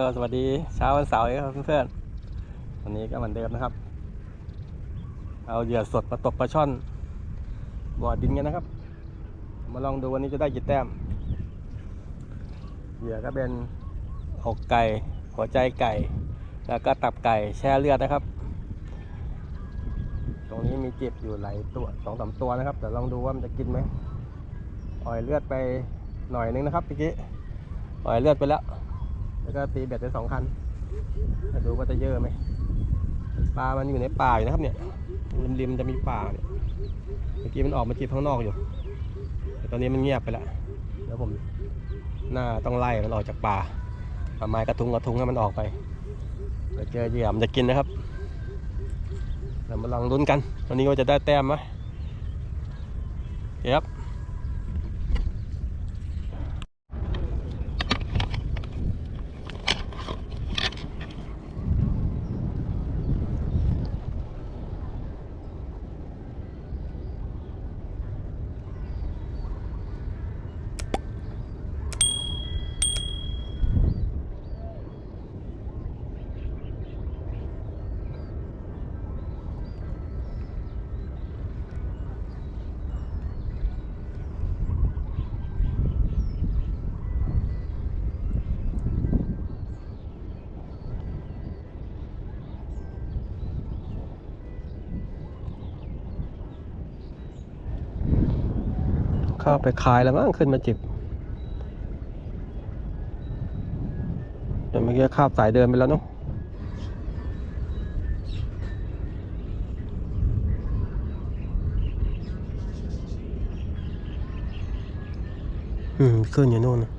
ก็สวัสดีเช้าวันเสาร์ครับเพื่อนๆวันนี้ก็เหมือนเดิมนะครับ เอาเหยื่อสดมาตกปลาช่อนบ่อดินกันนะครับ มาลองดูวันนี้จะได้กี่แต้ม เหยื่อก็เป็นอกไก่ หัวใจไก่ แล้วก็ตับไก่แช่เลือดนะครับ ตรงนี้มีเจ็บอยู่หลายตัวสองสามตัวนะครับแต่ลองดูว่ามันจะกินไหมปล่อยเลือดไปหน่อยนึงนะครับเมื่อกี้ปล่อยเลือดไปแล้ว แล้วก็ตีเบ็ดไปสองคันมาดูว่าจะเยอะไหมปลามันอยู่ในป่าอยู่นะครับเนี่ยริมๆจะมีป่าเนี่ยเมื่อกี้มันออกมาจีบข้างนอกอยู่ แต่ตอนนี้มันเงียบไปแล้วเดี๋ยวผมหน่าต้องไล่มันออกจากป่าเอาไม้กระทุงกระทุงให้มันออกไปเดี๋ยวเจอเหยื่อมันจะกินนะครับเรามาลองลุ้นกัน วันนี้ว่าจะได้แต้มไหมเดี๋ยวครับ เข้าไปคายแล้วมั้งขึ้นมาจิบแต่เมื่อกี้ข้าบสายเดินไปแล้วเนาะอืมขึ้นอยู่นู่นน่ะ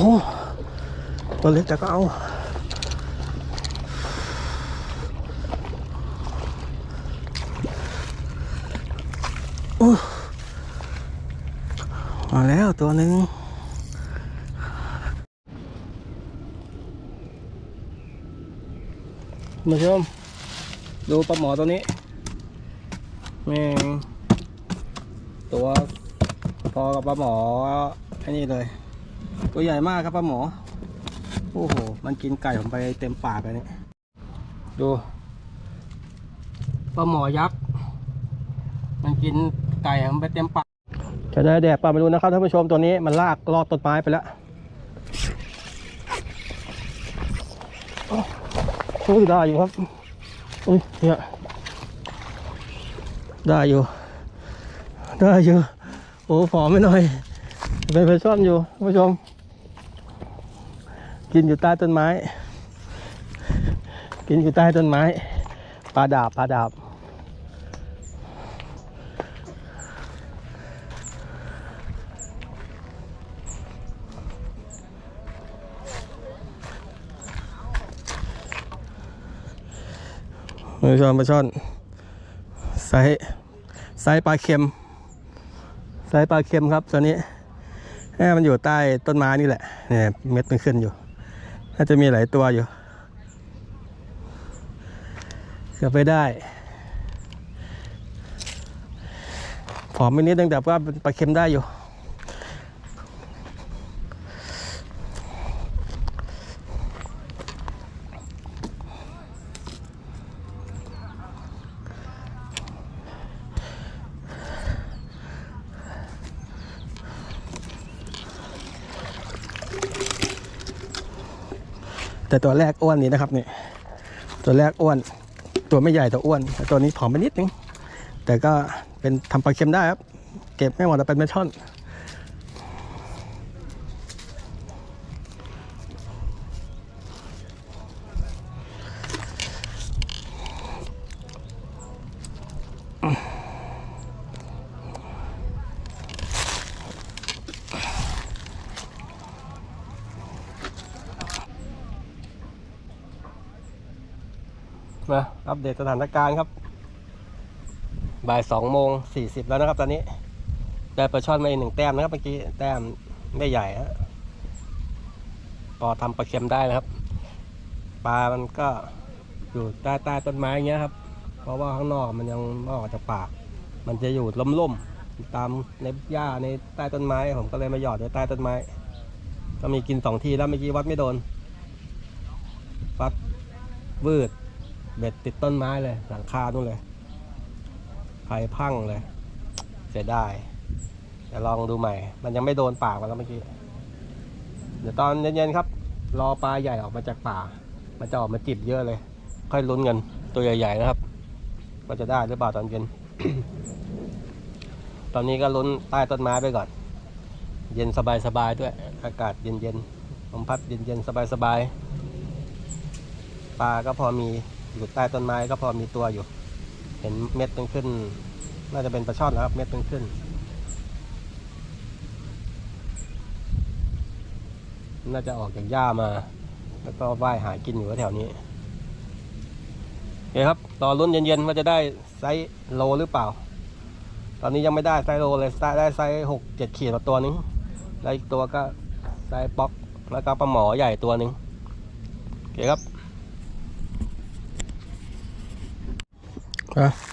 อ้โหตัวเล็กแต่ก็เอาโอ้มาแล้วตัวหนึ่งมาชม ดูปลาหมอตัวนี้แม่งตัวพอกับปลาหมอไอ้นี่เลย ตัวใหญ่มากครับปลาหมอ โอ้โห มันกินไก่ผมไปเต็มปากเลยเนี่ยดูปลาหมอยักษ์ มันกินไก่ผมไปเต็มปาก จะได้แดกปลามาดูนะครับท่านผู้ชมตัวนี้มันลากลอดต้นไม้ไปแล้วโอ้ยได้อยู่ครับ อุ้ยเนี่ยได้อยู่ ได้อยู่ โอ้ผอมไม่หน่อย เป็นไปซ่อนอยู่ท่านผู้ชม กินอยู่ใต้ต้นไม้ กินอยู่ใต้ต้นไม้ปลาดาบปลาดาบมือชอนปลาช่อนไซส์ไซส์ปลาเค็มไซส์ปลาเค็มครับตัวนี้แค่มันอยู่ใต้ต้นไม้นี่แหละเนี่ยเม็ดมันขึ้นอยู่ น่าจะมีหลายตัวอยู่เกือบไปได้ผอมไปนิดนึงแต่ว่าปลาเค็มได้อยู่ แต่ตัวแรกอ้วนนี่นะครับนี่ตัวแรกอ้วน ตัวไม่ใหญ่แต่อ้วนแต่ตัวนี้ผอมไปนิดนึง แต่ก็เป็นทำปลาเค็มได้ครับ เก็บไม่หมดแต่เป็นเมช่อน มา อัปเดตสถานการณ์ครับ บ่ายสองโมงสี่สิบแล้วนะครับ ตอนนี้ ได้ปลาช่อนมาอีกหนึ่งแต้มนะครับเมื่อกี้แต้มไม่ใหญ่ฮะพอทำปลาเค็มได้นะครับ ปลามันก็อยู่ใต้ใต้ต้นไม้อย่างเงี้ยครับ เพราะว่าข้างนอกมันยังไม่ออกจากปาก มันจะอยู่ล่มๆตามในหญ้าในใต้ต้นไม้ ผมก็เลยมาหยอดไว้ใต้ต้นไม้ ก็มีกินสองทีแล้วเมื่อกี้วัดไม่โดน วัดวืด เบ็ดติดต้นไม้เลย หลังคานู่นเลยไฟพังเลย เสียดายเดี๋ยวลองดูใหม่ มันยังไม่โดนปากมันแล้วเมื่อกี้ เดี๋ยวตอนเย็นๆครับ รอปลาใหญ่ออกมาจากป่า มันจะออกมาจิบเยอะเลย ค่อยลุ้นกันตัวใหญ่ๆนะครับว่าจะได้หรือเปล่าตอนเย็น ตอนนี้ก็ลุ้นใต้ต้นไม้ไปก่อน เย็นสบายๆด้วย อากาศเย็นๆลมพัดเย็นๆสบายๆปลาก็พอมี อยู่ใต้ต้นไม้ก็พอมีตัวอยู่ เห็นเม็ดมันขึ้น น่าจะเป็นปลาช่อนนะครับ เม็ดมันขึ้น น่าจะออกจากหญ้ามา แล้วก็ว่ายหากินอยู่แถวนี้โอเคครับรอรุ่นเย็นๆว่าจะได้ไซส์โลหรือเปล่า ตอนนี้ยังไม่ได้ไซส์โลเลยได้ไซส์หกเจ็ดขีดมาตัวนึงแล้วอีกตัวก็ไซส์ป๊อกแล้วก็ปลาหมอใหญ่ตัวหนึ่งโอเคครับ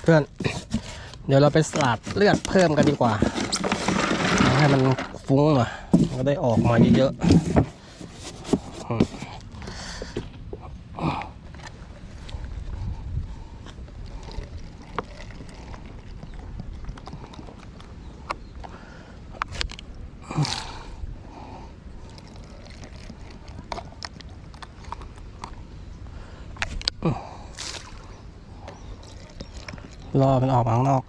เพื่อน เดี๋ยวเราไปสลัดเลือดเพิ่มกันดีกว่า ให้มันฟุ้งหน่อยก็ได้ออกมาเยอะๆ รอมันออกมาข้างนอก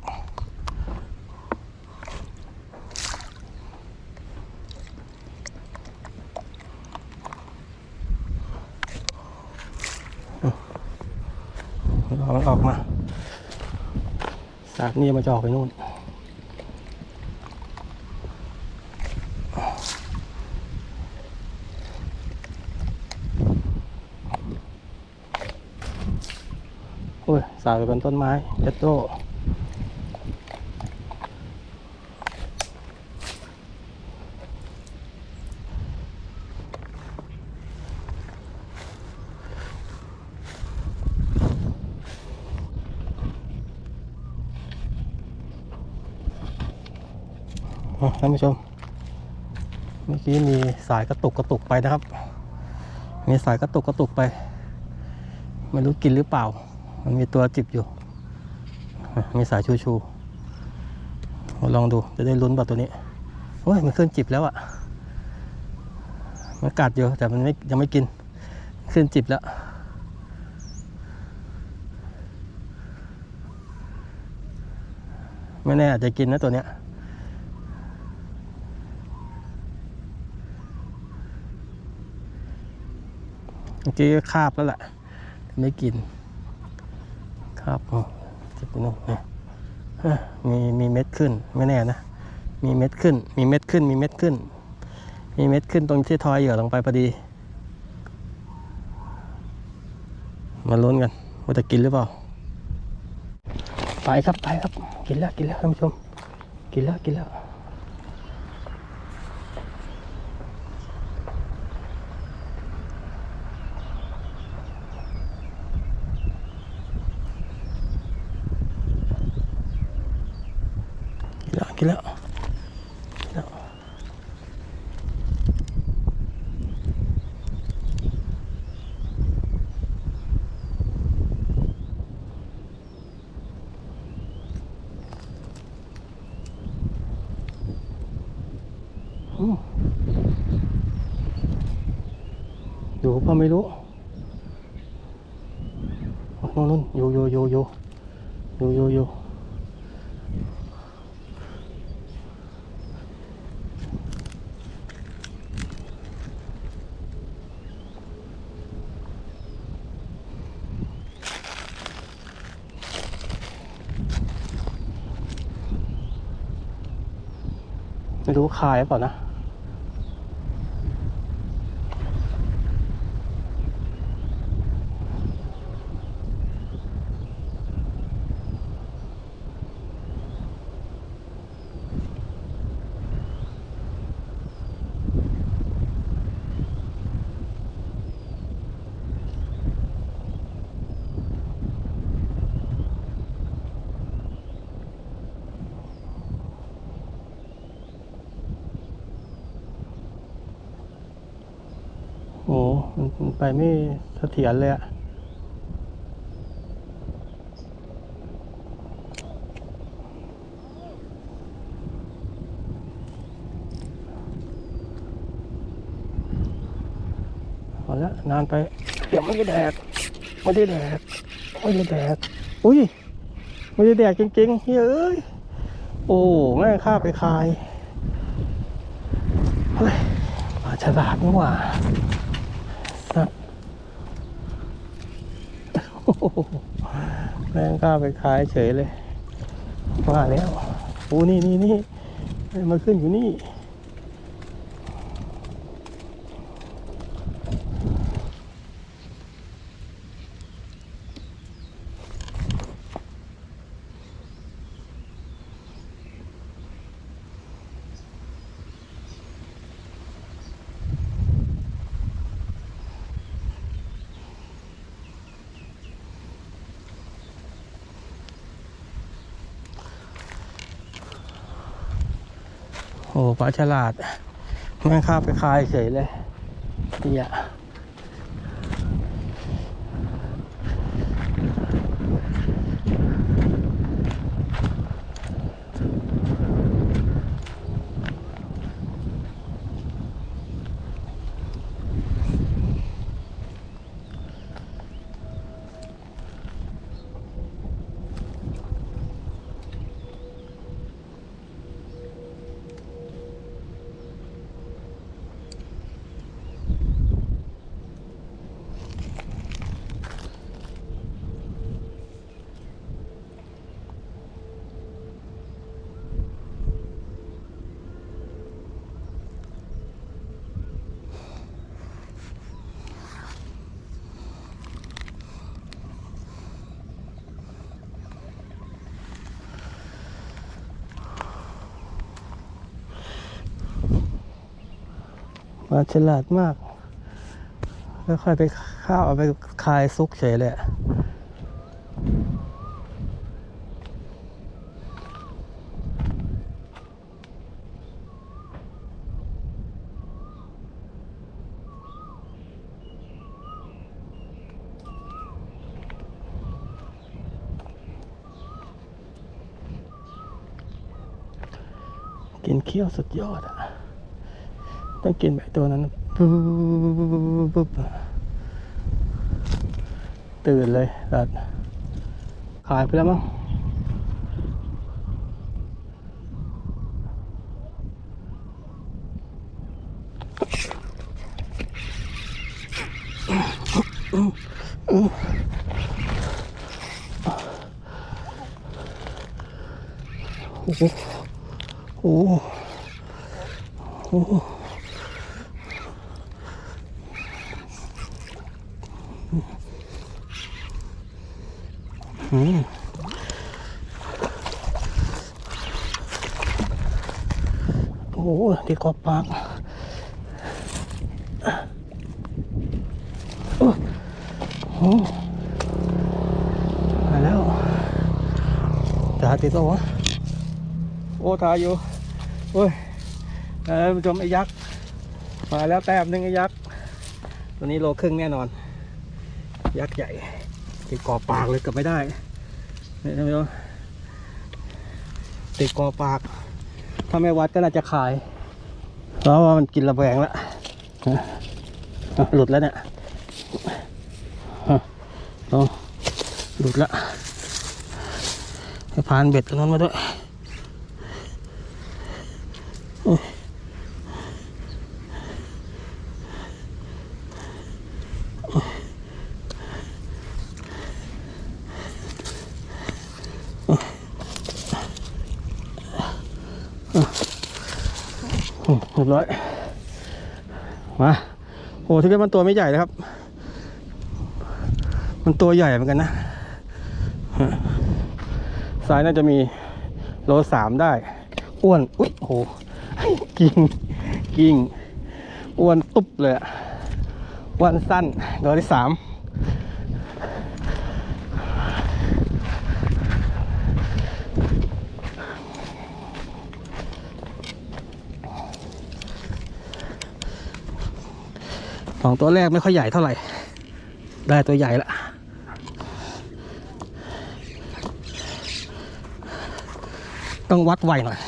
รอมันออกมาสากนี่มันจะออกไปนู่น สากไปบนต้นไม้เจ็ดโตอะท่านผู้ชม เมื่อกี้มีสายกระตุกกระตุกไปนะครับ มีสายกระตุกกระตุกไป ไม่รู้กินหรือเปล่า มันมีตัวจิบอยู่ มีสายชูชูลองดูจะได้ลุ้นแบบตัวนี้โอ้ยมันขึ้นจิบแล้วอะมันกัดอยู่แต่มันไม่ยังไม่กิน ขึ้นจิบแล้ว ไม่แน่อาจจะกินนะตัวเนี้ยเมื่อกี้คาบแล้วแหละไม่กิน ครับจะเป็นนู่นนี่มีมีเม็ดขึ้นไม่แน่นะ มีเม็ดขึ้น มีเม็ดขึ้น มีเม็ดขึ้น มีเม็ดขึ้นตรงที่ทอยเหยื่อลงไปพอดี มาลุ้นกันว่าจะกินหรือเปล่า ไปครับไปครับ กินแล้วกินแล้วท่านผู้ชม กินแล้วกินแล้ว กินแล้วกินแล้วกินแล้วอืมดูเปล่าไม่รู้ นู่นนู่นอยู่อยู่อยู่อยู่อยู่อยู่อยู่ไม่ รู้คายหรือเปล่านะ ไปไม่เสถียรเลยอะเอาละนานไป เดี๋ยวไม่ได้แดกไม่ได้แดกไม่ได้แดกอุ้ยไม่ได้แดกจริงๆเฮ้ยเอ้ยโอ้แม่ข้าไปคายเฮ้ยปลาฉลาดนี่หว่า สัตว์โอ้โห แม่งกล้าไปขายเฉยเลยว่าแล้วโอ้นี่นี่นี่มาขึ้นอยู่นี่ โอ้ปลาฉลาดแม่งข้าไปคายเฉยเลยเนี่ยาฉลาดมากค่อยๆไปข้าวเอาไปคายซุกเฉยเลยกินเคี้ยวสุดยอดอะ ต้องกินแบบตัวนั้นปุ๊บปุ๊บตื่นเลยสัตว์ขายไปแล้วมั้งโอ้โหโอ้โหโอ้โห อืมโอ้โหติด ขอบปากโอ้โหมาแล้วตาติดตัววะโอ้ตาอยู่โอ้ยเออผู้ชมไอ้ยักษ์มาแล้วแต้มหนึ่งไอ้ยักษ์ตัวนี้โลครึ่งแน่นอน ยักษ์ใหญ่ติดกอปากเลยกือบไม่ได้เนี่ยท่านผู้ชมติดกอปาก ถ้าไม่วัดก็น่าจะขาย เพราะว่ามันกินระแวงแล้วอะหลุดแล้วเนี่ยลองหลุดละให้พานเบ็ดตรงนั้นมาด้วยโอ้ยอืมเรีย บร้อย มาโอ้ที่เป็นมันตัวไม่ใหญ่นะครับ มันตัวใหญ่เหมือนกันนะซ้ายน่าจะมีโลสามได้ อ้วน อุ๊ยโอ้โหกิ่งกิ่งอ้วนตุ๊บเลยอะอ้วนสั้นโลที่สาม สองตัวแรกไม่ค่อยใหญ่เท่าไหร่ ได้ตัวใหญ่ละต้องวัดไวหน่อย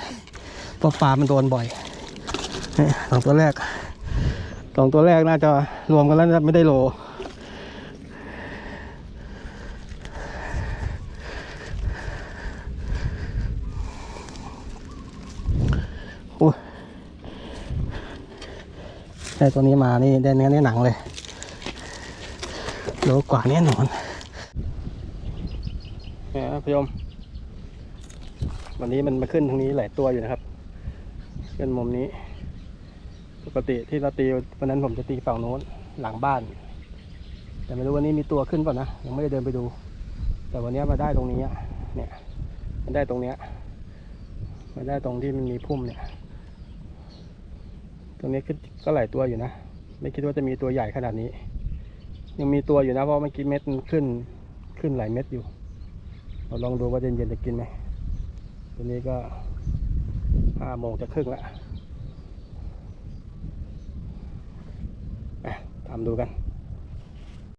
เพราะปลามันโดนบ่อยสองตัวแรกสองตัวแรกน่าจะรวมกันแล้วไม่ได้โล ได้ตัวนี้มานี่ได้เนื้อได้หนังเลยโลกว่าแน่นอนนี่ยครับพี่ยม วันนี้มันมาขึ้นทางนี้หลายตัวอยู่นะครับเป็นมุมนี้ ปกติที่เราตีวันนั้นผมจะตีฝั่งโน้นหลังบ้าน แต่ไม่รู้วันนี้มีตัวขึ้นเปล่านะยังไม่ได้เดินไปดู แต่วันนี้มาได้ตรงนี้เนี่ยมันได้ตรงเนี้ยมันได้ตรงที่มันมีพุ่มเนี่ย ตรงนี้ขึ้นก็หลายตัวอยู่นะ ไม่คิดว่าจะมีตัวใหญ่ขนาดนี้ ยังมีตัวอยู่นะ เพราะเมื่อกี้เม็ดมันขึ้น ขึ้นหลายเม็ดอยู่ เราลองดูว่าเย็นๆจะกินไหมตัวนี้ก็ห้าโมงจะครึ่งแล้วอะตามดูกัน